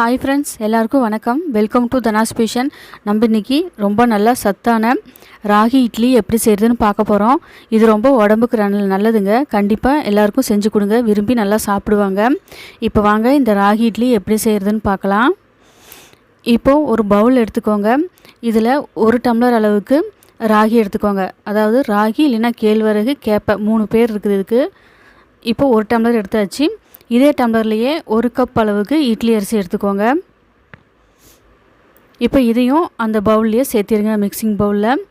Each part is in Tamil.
ஹாய் ஃப்ரெண்ட்ஸ் எல்லாருக்கும் வணக்கம். வெல்கம் டு தனாஸ் பேஷன் நம்ம இன்றைக்கி ரொம்ப நல்லா சத்தான ராகி இட்லி எப்படி செய்கிறதுன்னு பார்க்க போகிறோம் இது ரொம்ப உடம்புக்கு நல்ல நல்லதுங்க. கண்டிப்பாக எல்லாருக்கும் செஞ்சு கொடுங்க. விரும்பி நல்லா சாப்பிடுவாங்க. இப்போ வாங்க இந்த ராகி இட்லி எப்படி செய்கிறதுன்னு பார்க்கலாம். இப்போது ஒரு பவுல் எடுத்துக்கோங்க. இதில் ஒரு டம்ளர் அளவுக்கு ராகி எடுத்துக்கோங்க. அதாவது ராகி இல்லைன்னா கேழ்வரகு கேப்பை மூணு பேர் இருக்குது இதுக்கு. இப்போ ஒரு டம்ளர் எடுத்தாச்சு. இதே டம்ளர்லேயே ஒரு கப் அளவுக்கு இட்லி அரிசி எடுத்துக்கோங்க. இப்போ இதையும் அந்த பவுல்லையே சேர்த்திருங்க மிக்சிங் பவுலில்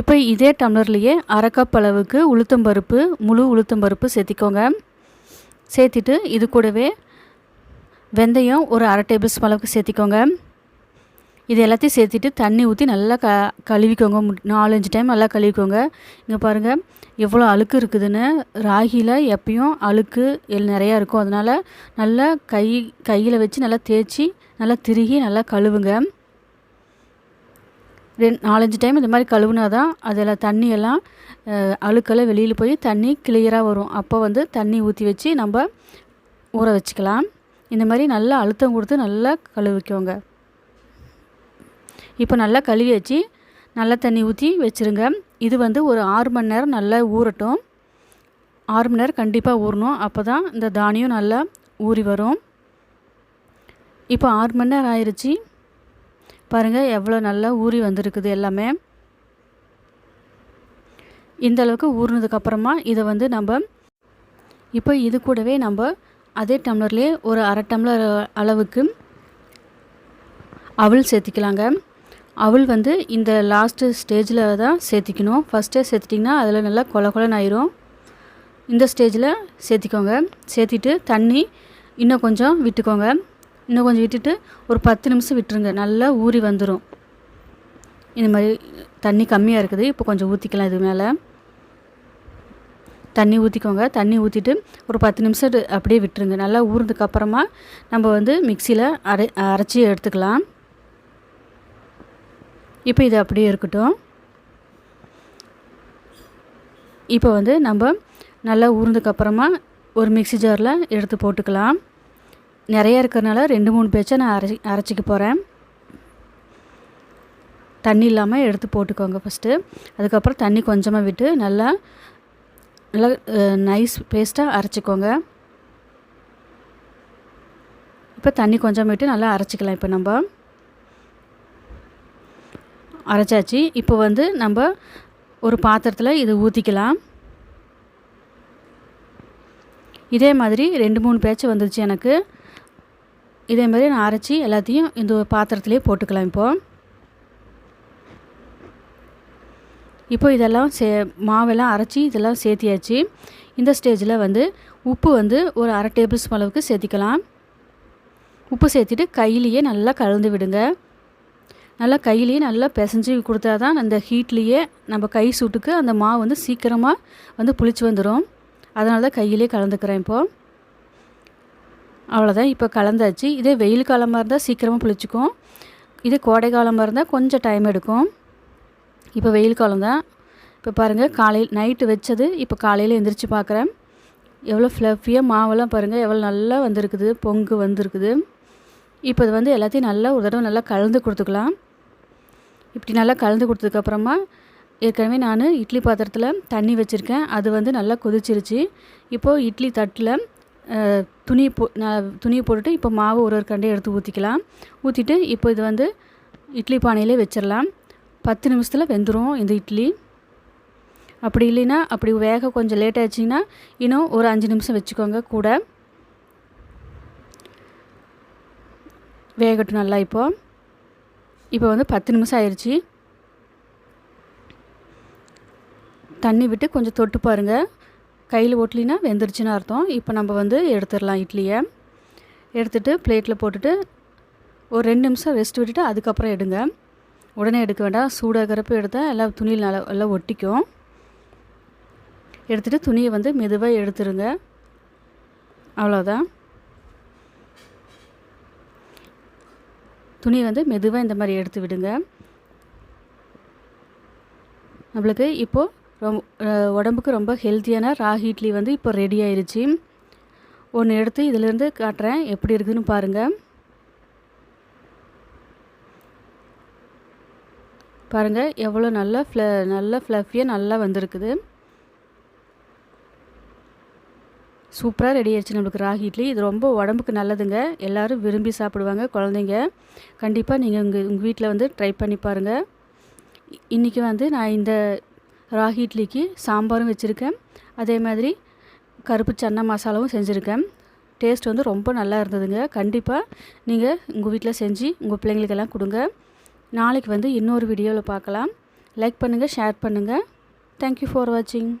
இப்போ இதே டம்ளர்லேயே அரை கப் அளவுக்கு உளுத்தம்பருப்பு முழு உளுத்தம்பருப்பு சேர்த்திக்கோங்க. சேர்த்துட்டு இது கூடவே வெந்தயம் ஒரு அரை டேபிள் ஸ்பூன் அளவுக்கு சேர்த்திக்கோங்க. இது எல்லாத்தையும் சேர்த்திட்டு தண்ணி ஊற்றி நல்லா க கழுவிக்கோங்க. நாலஞ்சு டைம் நல்லா கழுவிக்கோங்க. இங்கே பாருங்கள் எவ்வளோ அழுக்கு இருக்குதுன்னு. ராகியில் எப்பயும் அழுக்கு எல் நிறையா இருக்கும். அதனால் நல்லா கை கையில் வச்சு நல்லா தேய்ச்சி நல்லா திருகி நல்லா கழுவுங்க. ரெண்டு நாலஞ்சு டைம் இந்த மாதிரி கழுவுனா தான் அதில் தண்ணியெல்லாம் அழுக்கெல்லாம் வெளியில் போய் தண்ணி கிளியராக வரும். அப்போ வந்து தண்ணி ஊற்றி வச்சு நம்ம ஊற வச்சுக்கலாம். இந்த மாதிரி நல்லா அழுத்தம் கொடுத்து நல்லா கழுவிக்கோங்க. இப்போ நல்லா கழுவி வச்சு நல்லா தண்ணி ஊற்றி வச்சுருங்க. இது வந்து ஒரு ஆறு மணி நேரம் நல்லா ஊறட்டும். ஆறு மணி நேரம் கண்டிப்பாக ஊறணும். அப்போ தான் இந்த தானியம் நல்லா ஊறி வரும். இப்போ ஆறு மணி நேரம் ஆயிடுச்சு பாருங்கள் எவ்வளோ நல்லா ஊறி வந்திருக்குது எல்லாமே. இந்த அளவுக்கு ஊறினதுக்கப்புறமா இதை வந்து நம்ம இப்போ இது கூடவே நம்ம அதே டம்ளர்லேயே ஒரு அரை டம்ளர் அளவுக்கு அவள் சேர்த்திக்கலாங்க. அவள் வந்து இந்த லாஸ்ட்டு ஸ்டேஜில் தான் சேர்த்திக்கணும். ஃபஸ்ட்டே சேர்த்திட்டிங்கன்னா அதில் நல்லா கொல கொலன்னு ஆயிரும். இந்த ஸ்டேஜில் சேர்த்திக்கோங்க. சேர்த்திட்டு தண்ணி இன்னும் கொஞ்சம் விட்டுக்கோங்க. இன்னும் கொஞ்சம் விட்டுட்டு ஒரு பத்து நிமிஷம் விட்டுருங்க. நல்லா ஊறி வந்துடும் இந்த மாதிரி தண்ணி கம்மியாக இருக்குது. இப்போ கொஞ்சம் ஊற்றிக்கலாம் இது மேலே. தண்ணி ஊற்றிக்கோங்க தண்ணி ஊற்றிட்டு ஒரு பத்து நிமிஷம் அப்படியே விட்டுருங்க. நல்லா ஊர்ந்ததுக்கப்புறமா நம்ம வந்து மிக்சியில் அரை அரைச்சி எடுத்துக்கலாம். இப்போ இது அப்படியே இருக்கட்டும். இப்போ வந்து நம்ம நல்லா ஊறினதுக்கு ஒரு மிக்ஸி ஜாரில் எடுத்து போட்டுக்கலாம். நிறைய இருக்கிறனால ரெண்டு மூணு பேச்சை நான் அரைச்சி அரைச்சிக்க போகிறேன் தண்ணி இல்லாமல் எடுத்து போட்டுக்கோங்க ஃபஸ்ட்டு அதுக்கப்புறம் தண்ணி கொஞ்சமாக விட்டு நல்லா நல்லா நைஸ் பேஸ்ட்டாக அரைச்சிக்கோங்க. இப்போ தண்ணி கொஞ்சம் விட்டு நல்லா அரைச்சிக்கலாம் இப்போ நம்ம. அரைச்சாச்சு. இப்போ வந்து நம்ம ஒரு பாத்திரத்தில் இது ஊற்றிக்கலாம் இதே மாதிரி ரெண்டு மூணு பேச்சு வந்துருச்சு எனக்கு. இதே மாதிரி நான் அரைச்சி எல்லாத்தையும் இந்த பாத்திரத்துலேயே போட்டுக்கலாம் இப்போது இப்போ இதெல்லாம் சே மாவெல்லாம் அரைச்சி இதெல்லாம் சேர்த்தியாச்சு. இந்த ஸ்டேஜில் வந்து உப்பு வந்து ஒரு அரை டேபிள் ஸ்பூன் அளவுக்கு சேர்த்திக்கலாம். உப்பு சேர்த்துட்டு கையிலேயே நல்லா கலந்து விடுங்க. நல்லா கையிலேயே நல்லா பிசைஞ்சு கொடுத்தா தான் அந்த ஹீட்லேயே நம்ம கை சூட்டுக்கு அந்த மாவு வந்து சீக்கிரமாக வந்து புளிச்சு வந்துடும் அதனால தான் கையிலே கலந்துக்கிறேன் இப்போது அவ்வளோதான் இப்போ கலந்தாச்சு. இதே வெயில் காலமாக இருந்தால் சீக்கிரமாக புளிச்சிக்கும். இதே கோடை காலமாக இருந்தால் கொஞ்சம் டைம் எடுக்கும். இப்போ வெயில் காலம் தான். இப்போ பாருங்கள் காலையில் நைட்டு வச்சது. இப்போ காலையில் எந்திரிச்சு பார்க்குறேன் எவ்வளோ ஃப்ளஃபியாக மாவெல்லாம் பாருங்கள் எவ்வளோ நல்லா வந்திருக்குது. பொங்கு வந்திருக்குது. இப்போ இது வந்து எல்லாத்தையும் நல்லா ஒரு தடவை நல்லா கலந்து கொடுத்துக்கலாம். இப்படி நல்லா கலந்து கொடுத்ததுக்கப்புறமா ஏற்கனவே நான் இட்லி பாத்திரத்தில் தண்ணி வச்சுருக்கேன். அது வந்து நல்லா கொதிச்சிருச்சு. இப்போது இட்லி தட்டில் துணி போ நான் துணியை போட்டுட்டு இப்போ மாவு ஒரு ஒரு கண்டையை எடுத்து ஊற்றிக்கலாம் ஊற்றிட்டு இப்போ இது வந்து இட்லி பானையிலே வச்சிடலாம் பத்து நிமிஷத்தில் வெந்துடும் இந்த இட்லி. அப்படி இல்லைன்னா அப்படி வேக கொஞ்சம் லேட் ஆச்சுன்னா இன்னும் ஒரு அஞ்சு நிமிஷம் வச்சுக்கோங்க கூட. வேகட்டும் நல்லா இப்போது இப்போ வந்து பத்து நிமிஷம் ஆயிடுச்சு தண்ணி விட்டு கொஞ்சம் தொட்டு பாருங்கள் கையில் ஒட்டலினா வெந்துருச்சுன்னு அர்த்தம். இப்போ நம்ம வந்து எடுத்துடலாம் இட்லியை. எடுத்துட்டு பிளேட்டில் போட்டுட்டு ஒரு ரெண்டு நிமிஷம் ரெஸ்ட் விட்டுட்டு அதுக்கப்புறம் எடுங்க. உடனே எடுக்க வேண்டாம். சூடாகிறப்ப எடுத்தால் எல்லாம் துணியில் நல்லா எல்லாம் ஒட்டிக்கும். எடுத்துகிட்டு துணியை வந்து மெதுவாக எடுத்துருங்க. அவ்வளோதான் துணியை வந்து மெதுவாக இந்த மாதிரி எடுத்து விடுங்க. நம்மளுக்கு இப்போது ரொம் உடம்புக்கு ரொம்ப ஹெல்த்தியான ராகி இட்லி வந்து இப்போ ரெடி ஆயிடுச்சு ஒன்று எடுத்து இதிலேருந்து காட்டுறேன் எப்படி இருக்குதுன்னு பாருங்கள் பாருங்கள் எவ்வளோ நல்லா ஃப்ள நல்லா ஃப்ளஃபியாக நல்லா வந்திருக்குது. சூப்பராக ரெடி ஆயிடுச்சு நம்மளுக்கு ராகி இட்லி. இது ரொம்ப உடம்புக்கு நல்லதுங்க. எல்லோரும் விரும்பி சாப்பிடுவாங்க குழந்தைங்க. கண்டிப்பாக நீங்கள் உங்கள் உங்கள் வீட்டில் வந்து ட்ரை பண்ணி பாருங்கள் இன்றைக்கி வந்து நான் இந்த ராகி இட்லிக்கு சாம்பாரும் வச்சுருக்கேன். அதே மாதிரி கருப்பு சன்னா மசாலாவும் செஞ்சுருக்கேன். டேஸ்ட் வந்து ரொம்ப நல்லா இருந்ததுங்க. கண்டிப்பாக நீங்கள் உங்கள் வீட்டில் செஞ்சு உங்கள் பிள்ளைங்களுக்கெல்லாம் கொடுங்க. நாளைக்கு வந்து இன்னொரு வீடியோவில் பார்க்கலாம். லைக் பண்ணுங்கள் ஷேர் பண்ணுங்கள் தேங்க்யூ ஃபார் வாட்சிங்